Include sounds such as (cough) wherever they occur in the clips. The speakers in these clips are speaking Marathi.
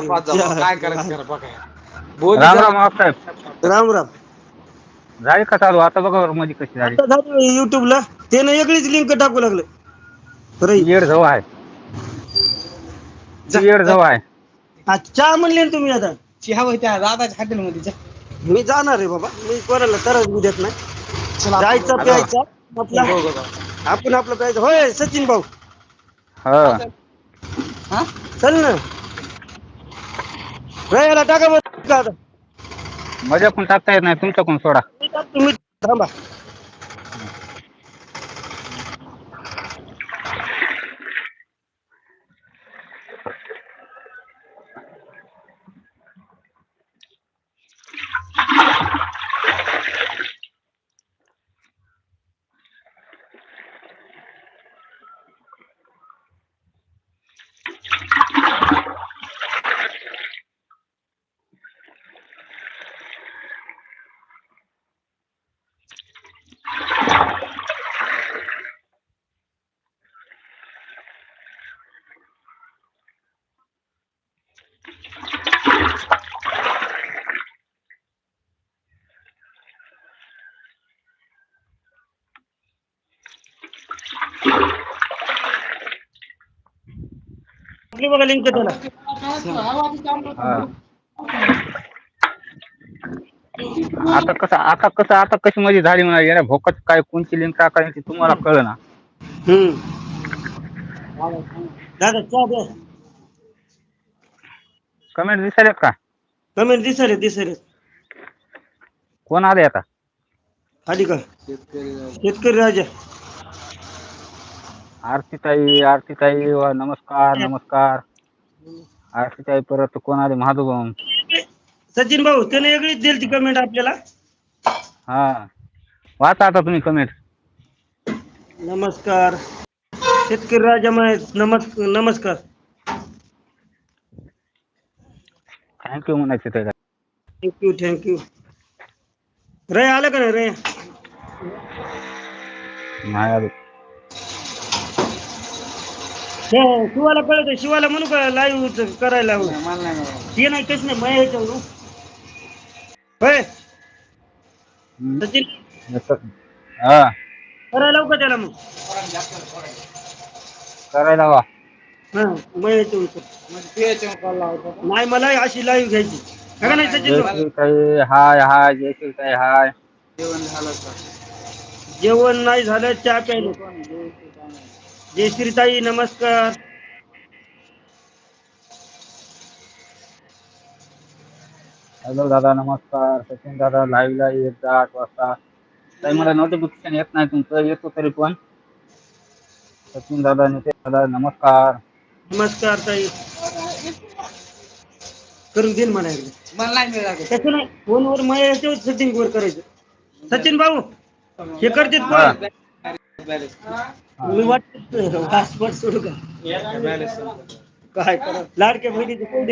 काय करायचं करा बघा राम राम आप्पासाहेब राम राम. झाली का चालू? आता बघा बरं मध्ये कशी झाली. आता झालं युट्यूबला ते ना वेगळीच लिंक टाकू लागलं. येड जवळ आहे. येड जा. जवळ आहे. हा, चहा म्हणले ना तुम्ही आता. चहा होय त्या दादाच्या हॉटेलमध्ये जा. मी जाणार आहे बाबा. मी कोणाला तरच मी देत नाही. जायचं आता. प्यायचा. आपला आपण आपलं प्यायचं. होय सचिन भाऊ. हो. हा? चल ना. रयाला टाका मजा पण टाकता येत नाही तुमच्या कोण सोडा. मी थांबा. बघा लिंक त्याला. आता कसं आता कसं आता कशी मध्ये झाली म्हणा येण्या भोकत काय कोणची लिंक टाकायची तुम्हाला कळ ना कमेंट दिसायला का? कमेंट दिसले दिसले कोण आले आता? खाली का? शेतकरी राजा. आरतीताई आरतीताई वा नमस्कार नमस्कार. आरतीताई परत कोण आले? महादेव सचिन भाऊ त्याने वेगळीच दिली ती कमेंट आपल्याला. हा. वाचा आता तुम्ही कमेंट नमस्कार. शेतकरी राजा माय नमस् नमस्कार. थँक्यू म्हणायचं त्याला थँक्यू थँक्यू रे आलं का नाही रे? नाही आले. हे शिवाला कळत शिवाला म्हणू का लाईव्ह करायला ते नाही काहीच नाही होय? हम्म. सचिन? हा. करायला लावू का त्याला मग? करायला वा हा माया ह्याच्यावर नाही मला अशी लाईव्ह घ्यायची. है का नाही सचिन? भाऊ? हाय हाय हाय जेवण झालं का जेवण नाही झालं चहा प्यायला. जयश्रीताई नमस्कार। हॅलो दादा नमस्कार। सचिन दादा लाईव्हला येत जा आठ वाजता. ताई मला नोटिफिकेशन येत नाही तुमचं. येतो तरी पण. सचिन दादा नितेश दादा नमस्कार. नमस्कार ताई. करून देईन एकदा. मला नाही मिळालं तसं नाही. फोनवर माझ्या याच्यावर सेटिंग वर करायचं. सचिन भाऊ हे करते हा. मी वाटत पासपोर्ट सोडू का काय करा। लाडक्या बहिणीचे कोण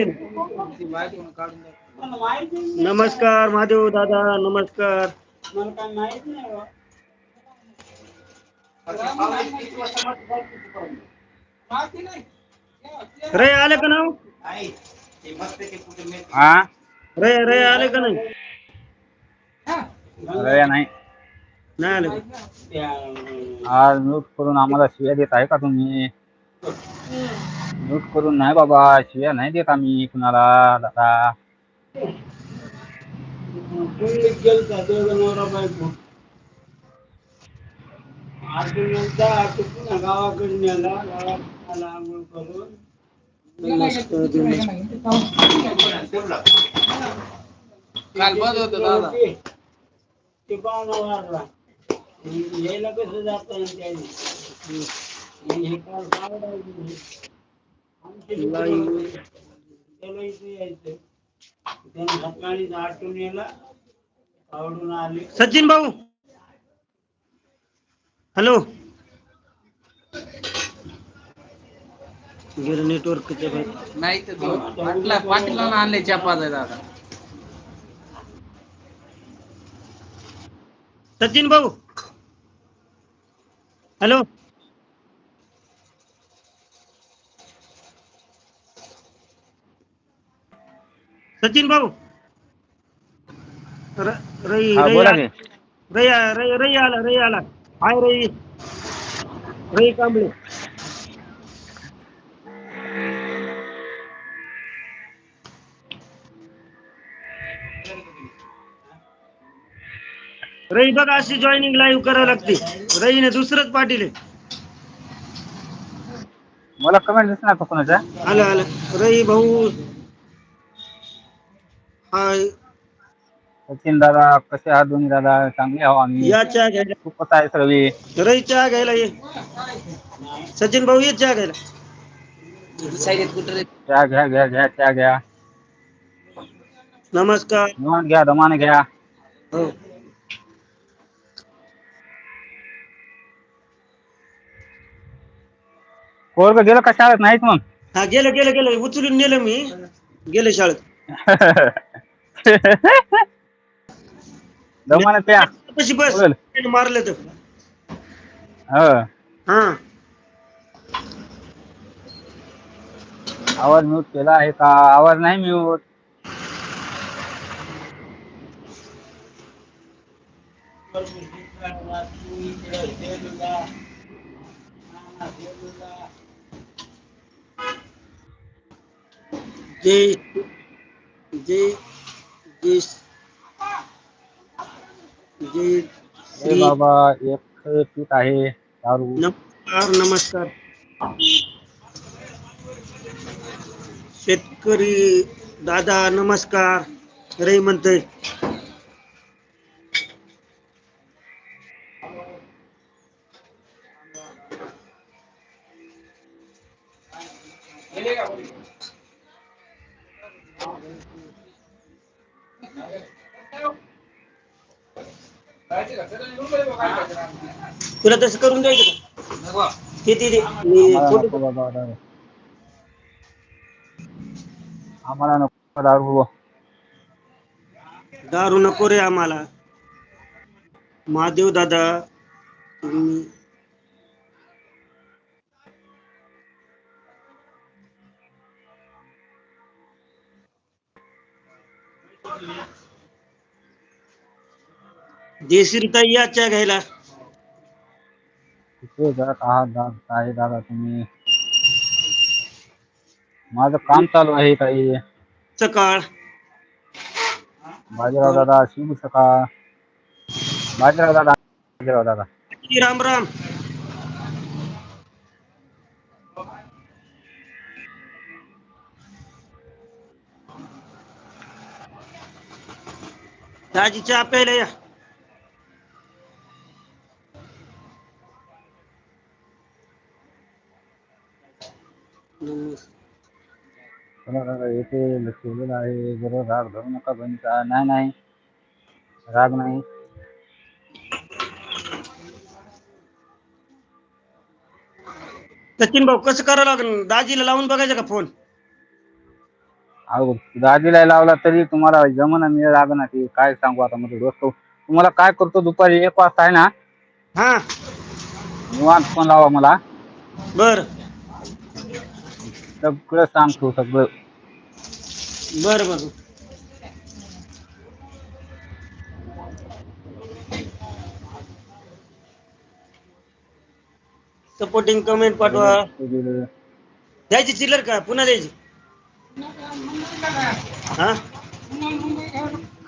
नमस्कार महादेव दादा नमस्कार. रे आले का नाव रे रे आले का नाही अरे नाही। नाही आले आज म्यूट करून आम्हाला शिव्या देत आहे का तुम्ही? म्यूट करून नाही बाबा शिव्या नाही देत आम्ही कुणाला दादा. गावाकडे यायला कसं जात हे काल त्याला इथे यायचं त्याने सकाळी आठवून यायला आवडून आले सचिन भाऊ. हॅलो गेलं नेटवर्कच्या बाहेर. नाही तर पाटला पाटीला आणले चहा दादा सचिन भाऊ. हॅलो सचिन भाऊ र- रई हा रई बोला आला- की रई आ- रई रई आला रई आला हाय रई रई कांबळे रई बघा अशी जॉईनिंग लाईव्ह करावं लागते. रईने दुसरंच पाटील आहे मला कमेंट दिसणार का कोणाच्या आलं आलं. रई भाऊ. हाय. सचिन दादा कसे आहात दोन्ही दादा? चांगले आहो आम्ही. या चहा घ्यायला. आहे सर्व रई चहा घ्यायला ये. सचिन भाऊ ये चहा घ्यायला. घ्या घ्या घ्या घ्या नमस्कार. घ्या दमाने घ्या. हो. पोरग गेलं का शाळेत? नाहीत मग. (laughs) हा गेलं गेलं गेलं. उचलून नेलं मी. गेले शाळेत. दमाने प्या कशी बस. बोल. मारले तर. हो. हा. आवाज़ म्यूट केला आहे का? आवाज़ नाही म्यूट they they बाबा एक पीत है दारू। नमस्कार नमस्कार। शेतकरी दादा नमस्कार। रही म्हणते तुला तसं करून द्यायचं का? ते ते ते. मी आम्हाला नको दारू. नको दारू नको रे आम्हाला. महादेव दादा तुम्ही चहा घ्यायला कुठे जात आहात दा- काय दादा तुम्ही। माझं काम चालू आहे काही सकाळ बाजीराव दादा शिव बाजीराव दादा बाजीराव दादा। राम राम। दाजी चहा प्यायला या नमस्कार. येथे आहे जरा राग धरू नका बहिणीचा नाही नाही. राग नाही. सचिन भाऊ कसं करावं लागेल? दाजीला लावून बघायचं का फ़ोन अहो दादीला लावला तरी तुम्हाला जमना मिळ लागना ते काय सांगू आता म्हणजे दोस्त तुम्हाला काय करतो दुपारी एक वाजता आहे ना? हा. निवांत फ़ोन लावा मला. बर. सगळं सांगतो सगळं. बर बर. सपोर्टिंग कमेंट पाठवा. द्यायची चिल्लर का? पुन्हा द्यायची. हा?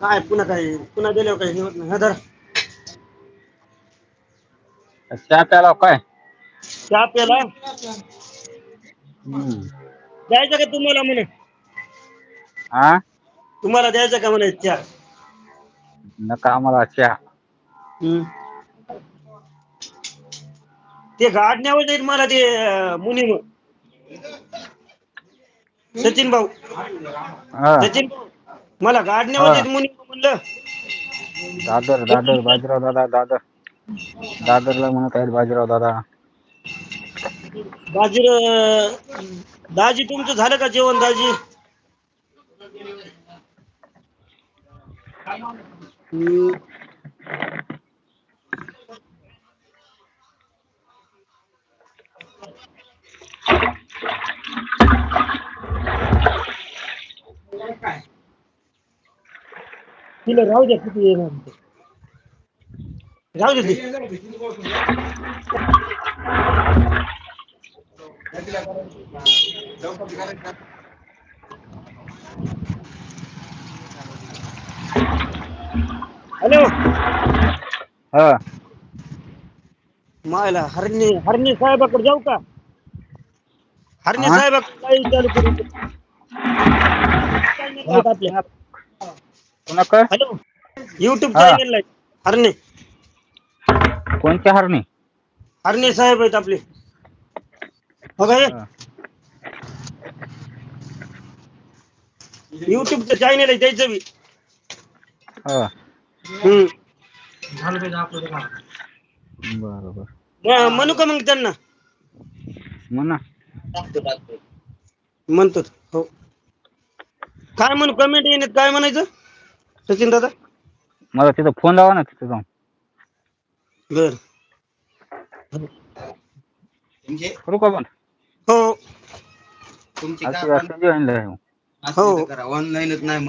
काय पुन्हा काय? पुन्हा दिल्यावर काही हे होत नाही. हा धरा. चहा प्याला काय? चहा प्याला. द्यायचं का तुम्हाला म्हणे? हा तुम्हाला द्यायचं का म्हणे चहा? नका आम्हाला चहा. हम्म. ते गाडण्यावर जाईल मला ते मुनी सचिन भाऊ. हा. सचिन भाऊ मला गाडण्यावर हा. जाईल मुनी म्हणलं. दादर दादर बाजीराव दादा दादर. दादरला म्हणत आहेत बाजीराव दादा. दाजी दाजी तुमचं झालं का जेवण दाजी हम्म. तिला राहू द्या किती येणार ते. राहू दे ती. हॅलो. हा. मायला हरणे हरणे साहेबाकडे जाऊ का? हरणे हा? साहेबाकडे काही चालू करू? आपल्या कोणाकडे हॅलो. युट्यूब हा. चॅनल आहे. हरणे. कोणत्या हरणी? हरणे साहेब आहेत आपले. बघा हे हा. युट्यूबचं चॅनल आहे त्याचं बी हा। हम्म. बरं बरं म- म्हणू का मग त्यांना म्हणा म्हणतो हो। काय म्हणू कमेंट येण्यात काय म्हणायचं? सचिन दादा? मला तिथं फ़ोन लावा ना तिथं जाऊन. बर. करू का पण हो तुमची हो. करा ऑनलाईनच नाही